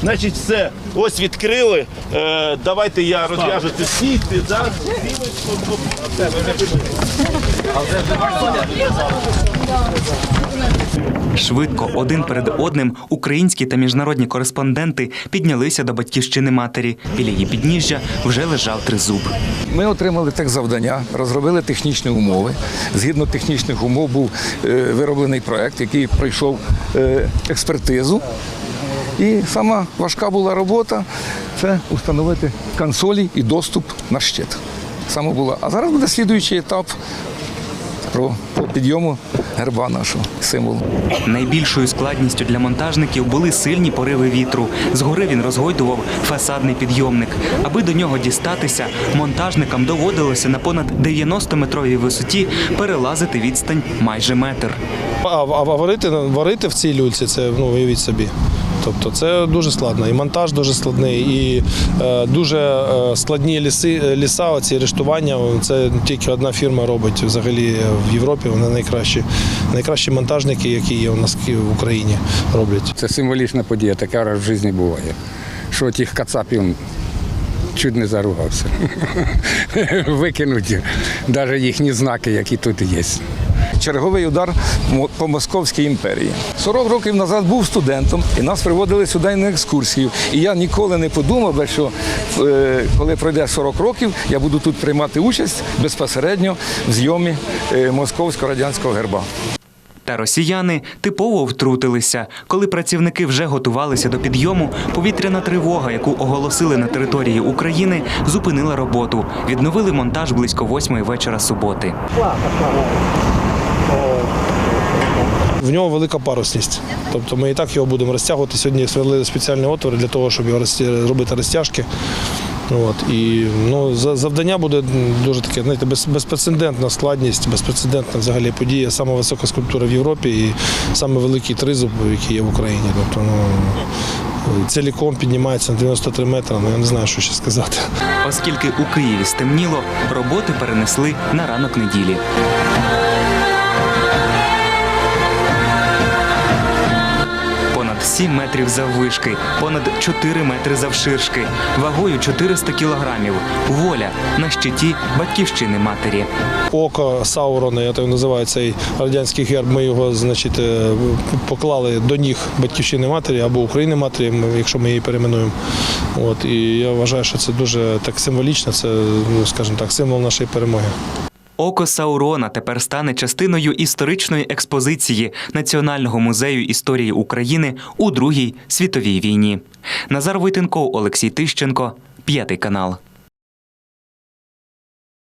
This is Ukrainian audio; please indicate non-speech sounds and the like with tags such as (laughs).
Значить, все, ось відкрили. Е, давайте я розв'яжу ці сітки. Да? Швидко, один перед одним, українські та міжнародні кореспонденти піднялися до батьківщини матері. Біля її підніжжя вже лежав тризуб. Ми отримали так завдання, розробили технічні умови. Згідно технічних умов був е, вироблений проект, який пройшов е, експертизу. І сама важка була робота це установити консолі і доступ на щит. Саме була. А зараз буде слідуючий етап про по підйому герба нашого символу. Найбільшою складністю для монтажників були сильні пориви вітру. Згори він розгойдував фасадний підйомник. Аби до нього дістатися, монтажникам доводилося на понад 90-метровій висоті перелазити відстань майже метр. А, а варити, варити в цій люльці це ну, уявіть собі. Тобто це дуже складно. І монтаж дуже складний, і е, дуже е, складні ліси, ліса, оці рештування. Це тільки одна фірма робить взагалі в Європі. Вони найкращі, найкращі монтажники, які є у нас в Україні, роблять. Це символічна подія, така раз в житті буває. Що тих кацапів чуть не заругався. (laughs) Викинуть навіть їхні знаки, які тут є. Черговий удар по Московській імперії. 40 років назад був студентом, і нас приводили сюди на екскурсію. І я ніколи не подумав, би, що е, коли пройде 40 років, я буду тут приймати участь безпосередньо в зйомі е, московського радянського герба. Та росіяни типово втрутилися. Коли працівники вже готувалися до підйому, повітряна тривога, яку оголосили на території України, зупинила роботу. Відновили монтаж близько восьмої вечора суботи. В нього велика парусність. Тобто ми і так його будемо розтягувати. Сьогодні свели спеціальні отвори для того, щоб його робити розтяжки. От, і ну, завдання буде дуже таке, знаєте, безпрецедентна складність, безпрецедентна взагалі подія, сама висока скульптура в Європі і саме великий тризуб, який є в Україні. Тобто, ну, ціліком піднімається на 93 метри, ну я не знаю, що ще сказати. Оскільки у Києві стемніло, роботи перенесли на ранок неділі. 7 метрів заввишки, понад 4 метри завширшки, вагою 400 кілограмів. Воля на щиті батьківщини матері. Око Саурона, я так називаю цей радянський герб. Ми його, значить, е, поклали до ніг батьківщини матері або України матері, якщо ми її перейменуємо. От і я вважаю, що це дуже так символічно. Це, ну скажімо так, символ нашої перемоги. Око Саурона тепер стане частиною історичної експозиції Національного музею історії України у Другій світовій війні. Назар Войтенков, Олексій Тищенко, п'ятий канал.